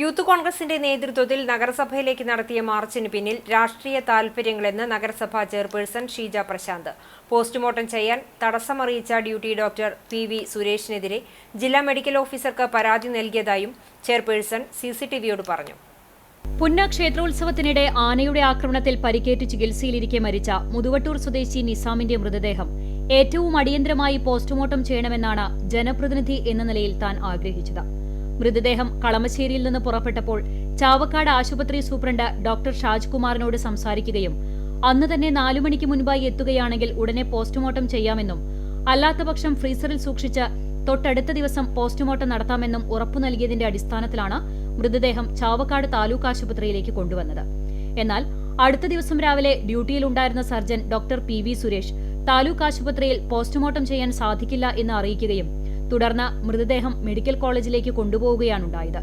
Youth കോൺഗ്രസിന്റെ നേതൃത്വത്തിൽ നഗരസഭയിലേക്ക് നടത്തിയ മാർച്ചിന് പിന്നിൽ രാഷ്ട്രീയ താൽപര്യങ്ങളെന്ന് നഗരസഭാ ചെയർപേഴ്സൺ ഷീജ പ്രശാന്ത്. പോസ്റ്റ്മോർട്ടം ചെയ്യാൻ തടസ്സമറിയിച്ച ഡ്യൂട്ടി ഡോക്ടർ പി വി സുരേഷിനെതിരെ ജില്ലാ മെഡിക്കൽ ഓഫീസർക്ക് പരാതി നൽകിയതായും ചെയർപേഴ്സൺ സി സി ടി വിയോട് പറഞ്ഞു. പുന്ന ക്ഷേത്രോത്സവത്തിനിടെ ആനയുടെ ആക്രമണത്തിൽ പരിക്കേറ്റ് ചികിത്സയിലിരിക്കെ മരിച്ച മുതുവട്ടൂർ സ്വദേശി നിസാമിന്റെ മൃതദേഹം ഏറ്റവും അടിയന്തരമായി പോസ്റ്റ്മോർട്ടം ചെയ്യണമെന്നാണ് ജനപ്രതിനിധി എന്ന നിലയിൽ താൻ ആഗ്രഹിച്ചത്. മൃതദേഹം കളമശ്ശേരിയിൽ നിന്ന് പുറപ്പെട്ടപ്പോൾ ചാവക്കാട് ആശുപത്രി സൂപ്രണ്ട് ഡോക്ടർ ഷാജ്കുമാറിനോട് സംസാരിക്കുകയും അന്ന് തന്നെ നാലു മണിക്ക് മുൻപായി എത്തുകയാണെങ്കിൽ ഉടനെ പോസ്റ്റ്മോർട്ടം ചെയ്യാമെന്നും അല്ലാത്തപക്ഷം ഫ്രീസറിൽ സൂക്ഷിച്ച് തൊട്ടടുത്ത ദിവസം പോസ്റ്റ്മോർട്ടം നടത്താമെന്നും ഉറപ്പു നൽകിയതിന്റെ അടിസ്ഥാനത്തിലാണ് മൃതദേഹം ചാവക്കാട് താലൂക്ക് ആശുപത്രിയിലേക്ക് കൊണ്ടുവന്നത്. എന്നാൽ അടുത്ത ദിവസം രാവിലെ ഡ്യൂട്ടിയിലുണ്ടായിരുന്ന surgeon doctor P V Suresh taluk ആശുപത്രിയിൽ പോസ്റ്റ്മോർട്ടം ചെയ്യാൻ സാധിക്കില്ല എന്ന് അറിയിക്കുകയും തുടർന്ന് മൃതദേഹം മെഡിക്കൽ കോളേജിലേക്ക് കൊണ്ടുപോവുകയാണുണ്ടായത്.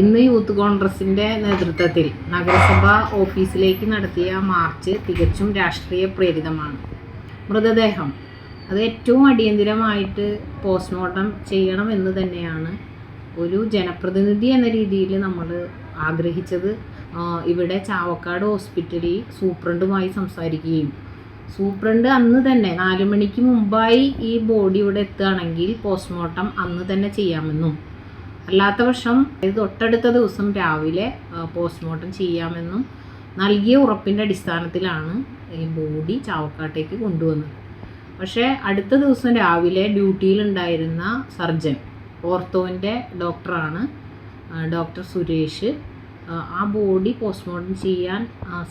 ഇന്ന് യൂത്ത് കോൺഗ്രസിന്റെ നേതൃത്വത്തിൽ നഗരസഭ ഓഫീസിലേക്ക് നടത്തിയ മാർച്ച് തികച്ചും രാഷ്ട്രീയ പ്രേരിതമാണ്. മൃതദേഹം അത് ഏറ്റവും അടിയന്തിരമായിട്ട് പോസ്റ്റ്മോർട്ടം ചെയ്യണം എന്ന് തന്നെയാണ് ഒരു ജനപ്രതിനിധി എന്ന രീതിയിൽ നമ്മൾ ആഗ്രഹിച്ചത്. ഇവിടെ ചാവക്കാട് ഹോസ്പിറ്റലിൽ സൂപ്രണ്ടുമായി സംസാരിക്കുകയും സൂപ്രണ്ട് അന്ന് തന്നെ നാലു മണിക്ക് മുമ്പായി ഈ ബോഡി ഇവിടെ എത്തുകയാണെങ്കിൽ പോസ്റ്റ്മോർട്ടം അന്ന് തന്നെ ചെയ്യാമെന്നും. അല്ലാത്ത പക്ഷം തൊട്ടടുത്ത ദിവസം രാവിലെ പോസ്റ്റ്മോർട്ടം ചെയ്യാമെന്നും നൽകിയ ഉറപ്പിന്റെ അടിസ്ഥാനത്തിലാണ് ഈ ബോഡി ചാവക്കാട്ടേക്ക് കൊണ്ടുവന്നത്. പക്ഷേ അടുത്ത ദിവസം രാവിലെ ഡ്യൂട്ടിയിലുണ്ടായിരുന്ന സർജൻ ഓർത്തോവിന്റെ ഡോക്ടറാണ് ഡോക്ടർ സുരേഷ് ആ ബോഡി പോസ്റ്റ്മോർട്ടം ചെയ്യാൻ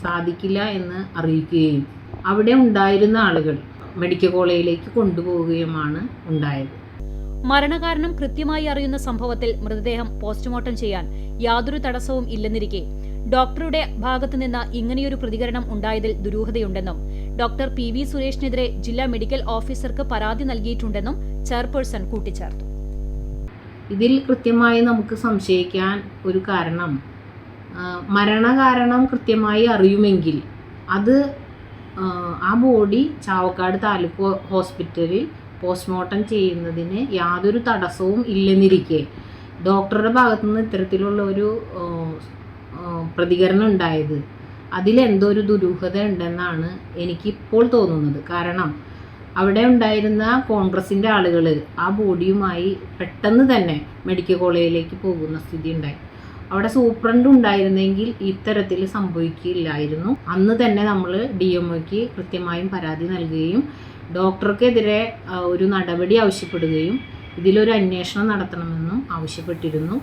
സാധിക്കില്ല എന്ന് അറിയിക്കുകയും അവിടെ ഉണ്ടായിരുന്ന ആളുകൾ മെഡിക്കൽ കോളേജിലേക്ക് കൊണ്ടുപോവുകയുമാണ് ഉണ്ടായത്. മരണകാരണം കൃത്യമായി അറിയുന്ന സംഭവത്തിൽ മൃതദേഹം പോസ്റ്റ്മോർട്ടം ചെയ്യാൻ യാതൊരു തടസ്സവും ഇല്ലെന്നിരിക്കെ ഡോക്ടറുടെ ഭാഗത്തുനിന്ന് ഇങ്ങനെയൊരു പ്രതികരണം ഉണ്ടായതിൽ ദുരൂഹതയുണ്ടെന്നും ഡോക്ടർ പി വി സുരേഷിനെതിരെ ജില്ലാ മെഡിക്കൽ ഓഫീസർക്ക് പരാതി നൽകിയിട്ടുണ്ടെന്നും ചെയർപേഴ്സൺ കൂട്ടിച്ചേർത്തു. ഇതിൽ കൃത്യമായി നമുക്ക് സംശയിക്കാൻ ഒരു കാരണം മരണകാരണം കൃത്യമായി അറിയുമെങ്കിൽ അത് ആ, ബോഡി ചാവക്കാട് താലൂക്ക് ഹോസ്പിറ്റലിൽ പോസ്റ്റ്മോർട്ടം ചെയ്യുന്നതിന് യാതൊരു തടസ്സവും ഇല്ലെന്നിരിക്കെ. ഡോക്ടറുടെ ഭാഗത്തു നിന്ന് ഇത്തരത്തിലുള്ള ഒരു പ്രതികരണം ഉണ്ടായത്. അതിലെന്തോ ഒരു ദുരൂഹത ഉണ്ടെന്നാണ് എനിക്കിപ്പോൾ തോന്നുന്നത്. കാരണം അവിടെ ഉണ്ടായിരുന്ന കോൺഗ്രസിന്റെ ആളുകൾ ആ ബോഡിയുമായി പെട്ടെന്ന് തന്നെ മെഡിക്കൽ കോളേജിലേക്ക് പോകുന്ന സ്ഥിതി ഉണ്ടായി. അവിടെ സൂപ്രണ്ട് ഉണ്ടായിരുന്നെങ്കിൽ ഇത്തരത്തിൽ സംഭവിക്കില്ലായിരുന്നു. അന്ന് തന്നെ നമ്മൾ ഡി എം ഒക്ക് കൃത്യമായും പരാതി നൽകുകയും ഡോക്ടർക്കെതിരെ ഒരു നടപടി ആവശ്യപ്പെടുകയും ഇതിലൊരു അന്വേഷണം നടത്തണമെന്നും ആവശ്യപ്പെട്ടിരുന്നു.